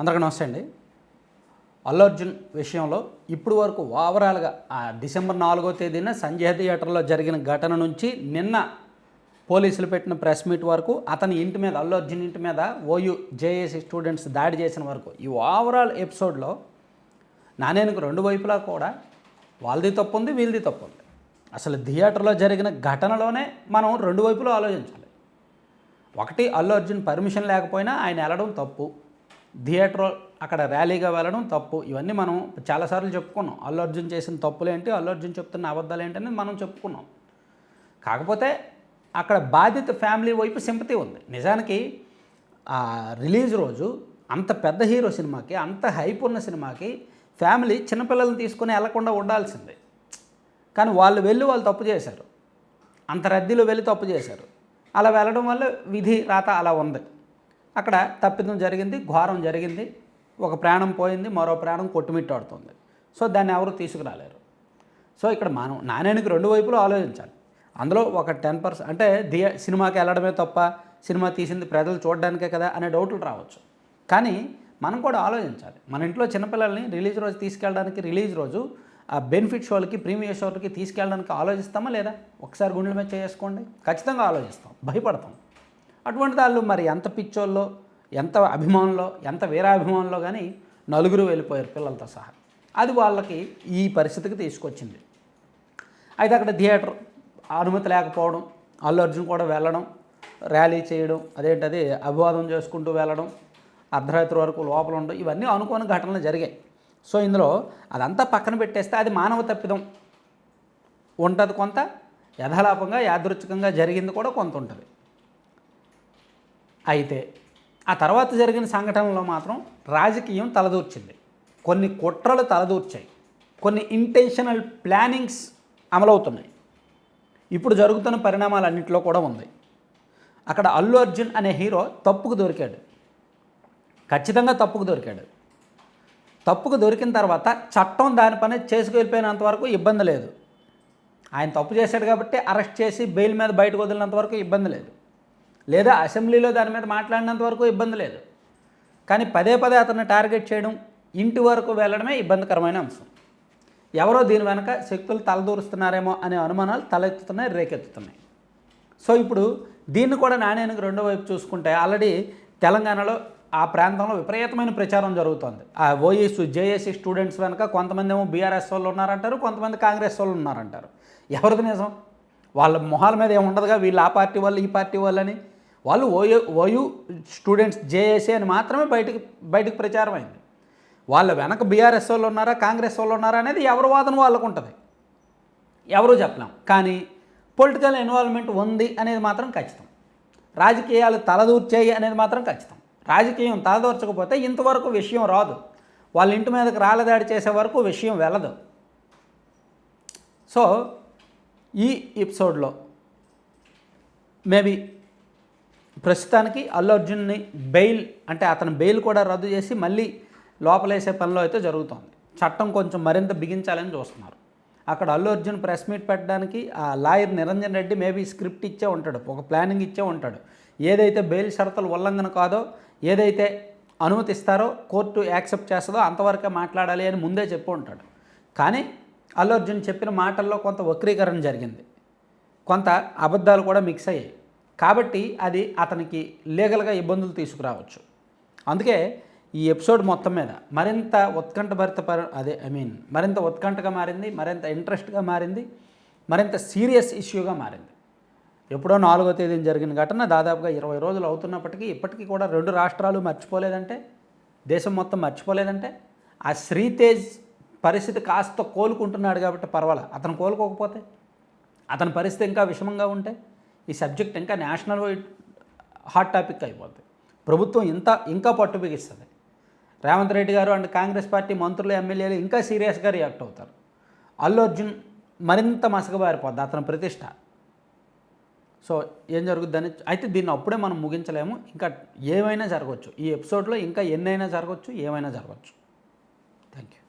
అందరికీ నమస్తే అండి. అల్లు అర్జున్ విషయంలో ఇప్పుడు వరకు ఓవరాల్గా ఆ డిసెంబర్ నాలుగో తేదీన సంజయ్ థియేటర్లో జరిగిన ఘటన నుంచి నిన్న పోలీసులు పెట్టిన ప్రెస్ మీట్ వరకు అతని ఇంటి మీద అల్లు అర్జున్ ఇంటి మీద ఓయూ జేఏసీ స్టూడెంట్స్ దాడి చేసిన వరకు ఈ ఓవరాల్ ఎపిసోడ్లో నానేనుకు రెండు వైపులా కూడా వాళ్ళది తప్పు ఉంది వీళ్ళది తప్పు ఉంది. అసలు థియేటర్లో జరిగిన ఘటనలోనే మనం రెండు వైపులో ఆలోచించాలి. ఒకటి అల్లు అర్జున్ పర్మిషన్ లేకపోయినా ఆయన వెళ్ళడం తప్పు. థియేటర్ అక్కడ ర్యాలీగా వెళ్ళడం తప్పు. ఇవన్నీ మనం చాలాసార్లు చెప్పుకున్నాం. అల్లు అర్జున్ చేసిన తప్పులు ఏంటి? అల్లు అర్జున్ చెప్తున్న అబద్ధాలు ఏంటని మనం చెప్పుకున్నాం. కాకపోతే అక్కడ బాధిత ఫ్యామిలీ వైపు సింపతి ఉంది. నిజానికి ఆ రిలీజ్ రోజు అంత పెద్ద హీరో సినిమాకి అంత హైప్ ఉన్న సినిమాకి ఫ్యామిలీ చిన్నపిల్లల్ని తీసుకుని వెళ్ళకుండా ఉండాల్సిందే. కానీ వాళ్ళు వెళ్ళి వాళ్ళు తప్పు చేశారు. అంత రద్దీలో వెళ్ళి తప్పు చేశారు. అలా వెళ్ళడం వల్ల విధి రాత అలా ఉంది. అక్కడ తప్పిదం జరిగింది ఘోరం జరిగింది ఒక ప్రాణం పోయింది మరో ప్రాణం కొట్టుమిట్టాడుతుంది. సో దాన్ని ఎవరు తీసుకురాలేరు. సో ఇక్కడ మనం నాణ్యానికి రెండు వైపులు ఆలోచించాలి. అందులో ఒక టెన్ పర్సెంట్ అంటే దియ సినిమాకి వెళ్ళడమే తప్ప సినిమా తీసింది ప్రజలు చూడడానికే కదా అనే డౌట్లు రావచ్చు. కానీ మనం కూడా ఆలోచించాలి. మన ఇంట్లో చిన్నపిల్లల్ని రిలీజ్ రోజు తీసుకెళ్ళడానికి రిలీజ్ రోజు ఆ బెనిఫిట్ షోలకి ప్రీమియర్ షోలకి తీసుకెళ్ళడానికి ఆలోచిస్తామా లేదా? ఒకసారి గుండెల మీద చేసుకోండి ఖచ్చితంగా ఆలోచిస్తాం. భయపడతాం. అటువంటి వాళ్ళు మరి ఎంత పిచ్చోళ్ళో ఎంత అభిమానులో ఎంత వీరాభిమానులో కానీ నలుగురు వెళ్ళిపోయారు పిల్లలతో సహా. అది వాళ్ళకి ఈ పరిస్థితికి తీసుకొచ్చింది. అయితే అక్కడ థియేటర్ అనుమతి లేకపోవడం అల్లు అర్జున్ కూడా వెళ్ళడం ర్యాలీ చేయడం అదేంటది అభివాదం చేసుకుంటూ వెళ్ళడం అర్ధరాత్రి వరకు లోపల ఉండడం ఇవన్నీ అనుకోని ఘటనలు జరిగాయి. సో ఇందులో అదంతా పక్కన పెట్టేస్తే అది మానవ తప్పిదం. ఉంటుంది కొంత యథాలాపంగా యాదృచ్ఛికంగా జరిగింది కూడా కొంత ఉంటుంది. అయితే ఆ తర్వాత జరిగిన సంఘటనలో మాత్రం రాజకీయం తలదూర్చింది. కొన్ని కుట్రలు తలదూర్చాయి. కొన్ని ఇంటెన్షనల్ ప్లానింగ్స్ అమలవుతున్నాయి. ఇప్పుడు జరుగుతున్న పరిణామాలన్నింటిలో కూడా ఉంది. అక్కడ అల్లు అర్జున్ అనే హీరో తప్పుకు దొరికాడు. ఖచ్చితంగా తప్పుకు దొరికాడు. తప్పుకు దొరికిన తర్వాత చట్టం దాని పని చేసుకెళ్ళిపోయినంత వరకు ఇబ్బంది లేదు. ఆయన తప్పు చేశాడు కాబట్టి అరెస్ట్ చేసి బెయిల్ మీద బయటకు వదిలినంత వరకు ఇబ్బంది లేదు. లేదా అసెంబ్లీలో దాని మీద మాట్లాడినంత వరకు ఇబ్బంది లేదు. కానీ పదే పదే అతన్ని టార్గెట్ చేయడం ఇంటి వరకు వెళ్ళడమే ఇబ్బందికరమైన అంశం. ఎవరో దీని వెనక శక్తులు తలదూరుస్తున్నారేమో అనే అనుమానాలు తలెత్తుతున్నాయి రేకెత్తుతున్నాయి. సో ఇప్పుడు దీన్ని కూడా నాణ్యానికి రెండో వైపు చూసుకుంటే ఆల్రెడీ తెలంగాణలో ఆ ప్రాంతంలో విపరీతమైన ప్రచారం జరుగుతోంది. ఆ ఓఈసు జేఏసీ స్టూడెంట్స్ వెనక కొంతమంది ఏమో బీఆర్ఎస్ వాళ్ళు ఉన్నారంటారు కొంతమంది కాంగ్రెస్ వాళ్ళు ఉన్నారంటారు. ఎవరిది నిజం? వాళ్ళ మొహాల మీద ఏముండదుగా? వీళ్ళు ఆ పార్టీ వాళ్ళు ఈ పార్టీ వాళ్ళని వాళ్ళు ఓయూ ఓయూ స్టూడెంట్స్ జేఏసీ అని మాత్రమే బయటికి బయటకు ప్రచారం అయింది వాళ్ళ వెనక బీఆర్ఎస్ వాళ్ళు ఉన్నారా కాంగ్రెస్ వాళ్ళు ఉన్నారా అనేది ఎవరి వాదన వాళ్ళకు ఉంటుంది ఎవరు చెప్పలేం. కానీ పొలిటికల్ ఇన్వాల్వ్మెంట్ ఉంది అనేది మాత్రం ఖచ్చితం. రాజకీయాలు తలదూర్చేయి అనేది మాత్రం ఖచ్చితం. రాజకీయం తలదూర్చకపోతే ఇంతవరకు విషయం రాదు. వాళ్ళ ఇంటి మీదకి రాళ్ళదాడి చేసే వరకు విషయం వెళ్ళదు. సో ఈ ఎపిసోడ్లో మేబీ ప్రస్తుతానికి అల్లు అర్జున్ని బెయిల్ అంటే అతని బెయిల్ కూడా రద్దు చేసి మళ్ళీ లోపలేసే పనిలో అయితే జరుగుతోంది. చట్టం కొంచెం మరింత బిగించాలని చూస్తున్నారు. అక్కడ అల్లు అర్జున్ ప్రెస్ మీట్ పెట్టడానికి ఆ lawyer Niranjan Reddy maybe script ఇచ్చే ఉంటాడు ఒక ప్లానింగ్ ఇచ్చే ఉంటాడు. ఏదైతే బెయిల్ షరతులు ఉల్లంఘన కాదో ఏదైతే అనుమతిస్తారో కోర్టు యాక్సెప్ట్ చేస్తుందో అంతవరకే మాట్లాడాలి అని ముందే చెప్పు ఉంటాడు. కానీ అల్లు అర్జున్ చెప్పిన మాటల్లో కొంత వక్రీకరణ జరిగింది. కొంత అబద్ధాలు కూడా మిక్స్ అయ్యాయి. కాబట్టి అది అతనికి లీగల్గా ఇబ్బందులు తీసుకురావచ్చు. అందుకే ఈ ఎపిసోడ్ మొత్తం మీద మరింత ఉత్కంఠభరిత పరి అదే ఐ మీన్ మరింత ఉత్కంఠగా మారింది మరింత ఇంట్రెస్ట్గా మారింది మరింత సీరియస్ ఇష్యూగా మారింది. ఎప్పుడో నాలుగో తేదీన జరిగిన ఘటన దాదాపుగా ఇరవై రోజులు అవుతున్నప్పటికీ ఇప్పటికీ కూడా రెండు రాష్ట్రాలు మర్చిపోలేదంటే దేశం మొత్తం మర్చిపోలేదంటే ఆ శ్రీతేజ్ పరిస్థితి కాస్త కోలుకుంటున్నాడు కాబట్టి పర్వాలే. అతను కోలుకోకపోతే అతని పరిస్థితి ఇంకా విషమంగా ఉంటే ఈ సబ్జెక్ట్ ఇంకా నేషనల్ వైడ్ హాట్ టాపిక్ అయిపోద్ది. ప్రభుత్వం ఇంత ఇంకా పట్టు బిగిస్తుంది. రేవంత్ రెడ్డి గారు అండ్ కాంగ్రెస్ పార్టీ మంత్రులు ఎమ్మెల్యేలు ఇంకా సీరియస్గా రియాక్ట్ అవుతారు. అల్లు అర్జున్ మరింత మసకబారిపోద్ది అతని ప్రతిష్ట. సో ఏం జరుగుద్దని అయితే దీన్ని అప్పుడే మనం ముగించలేము. ఇంకా ఏమైనా జరగవచ్చు. ఈ ఎపిసోడ్లో ఇంకా ఎన్నైనా జరగవచ్చు ఏమైనా జరగవచ్చు. Thank you